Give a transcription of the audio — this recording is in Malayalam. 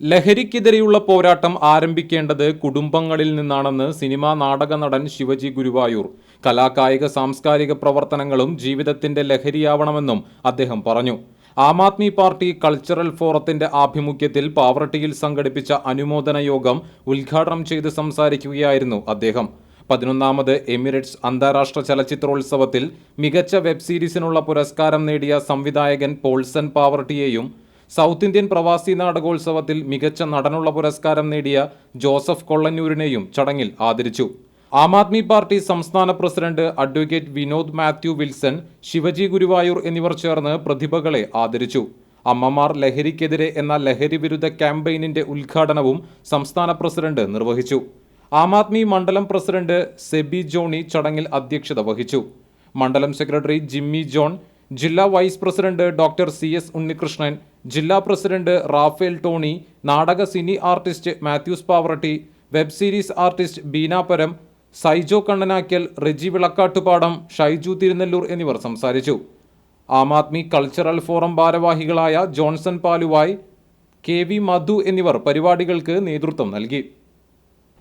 ലഹരിക്കെതിരെയുള്ള പോരാട്ടം ആരംഭിക്കേണ്ടത് കുടുംബങ്ങളിൽ നിന്നാണെന്ന് സിനിമാ നാടക നടൻ ശിവജി ഗുരുവായൂർ. കലാകായിക സാംസ്കാരിക പ്രവർത്തനങ്ങളും ജീവിതത്തിന്റെ ലഹരിയാവണമെന്നും അദ്ദേഹം പറഞ്ഞു. ആം ആദ്മി പാർട്ടി കൾച്ചറൽ ഫോറത്തിന്റെ ആഭിമുഖ്യത്തിൽ പാവർട്ടിയിൽ സംഘടിപ്പിച്ച അനുമോദന യോഗം ഉദ്ഘാടനം ചെയ്ത് സംസാരിക്കുകയായിരുന്നു അദ്ദേഹം. പതിനൊന്നാമത് എമിറേറ്റ്സ് അന്താരാഷ്ട്ര ചലച്ചിത്രോത്സവത്തിൽ മികച്ച വെബ് സീരീസിനുള്ള പുരസ്കാരം നേടിയ സംവിധായകൻ പോൾസൺ പാവർട്ടിയെയും സൗത്ത് ഇന്ത്യൻ പ്രവാസി നാടകോത്സവത്തിൽ മികച്ച നടനുള്ള പുരസ്കാരം നേടിയ ജോസഫ് കൊള്ളന്നൂരിനെയും ചടങ്ങിൽ ആദരിച്ചു. ആം ആദ്മി പാർട്ടി സംസ്ഥാന president advocate Vinod Mathew Wilson Shivaji Guruvayur എന്നിവർ ചേർന്ന് പ്രതിഭകളെ ആദരിച്ചു. അമ്മമാർ ലഹരിക്കെതിരെ എന്ന ലഹരി വിരുദ്ധ ക്യാമ്പയിനിന്റെ ഉദ്ഘാടനവും സംസ്ഥാന പ്രസിഡന്റ് നിർവഹിച്ചു. ആം ആദ്മി മണ്ഡലം പ്രസിഡന്റ് സെബി ജോണി ചടങ്ങിൽ അധ്യക്ഷത വഹിച്ചു. മണ്ഡലം സെക്രട്ടറി ജിമ്മി ജോൺ ജില്ലാ vice president doctor C S Unnikrishnan ജില്ലാ പ്രസിഡന്റ് റാഫേൽ ടോണി നാടക cine artist Mathews Pavaratty web series artist ബീനാപരം Saijo Kannanakkal Reji Vilakkattupadam Shaiju Thirunellur എന്നിവർ സംസാരിച്ചു. ആം ആദ്മി കൾച്ചറൽ ഫോറം ഭാരവാഹികളായ Johnson Paluvai K V Madhu എന്നിവർ പരിപാടികൾക്ക് നേതൃത്വം നൽകി.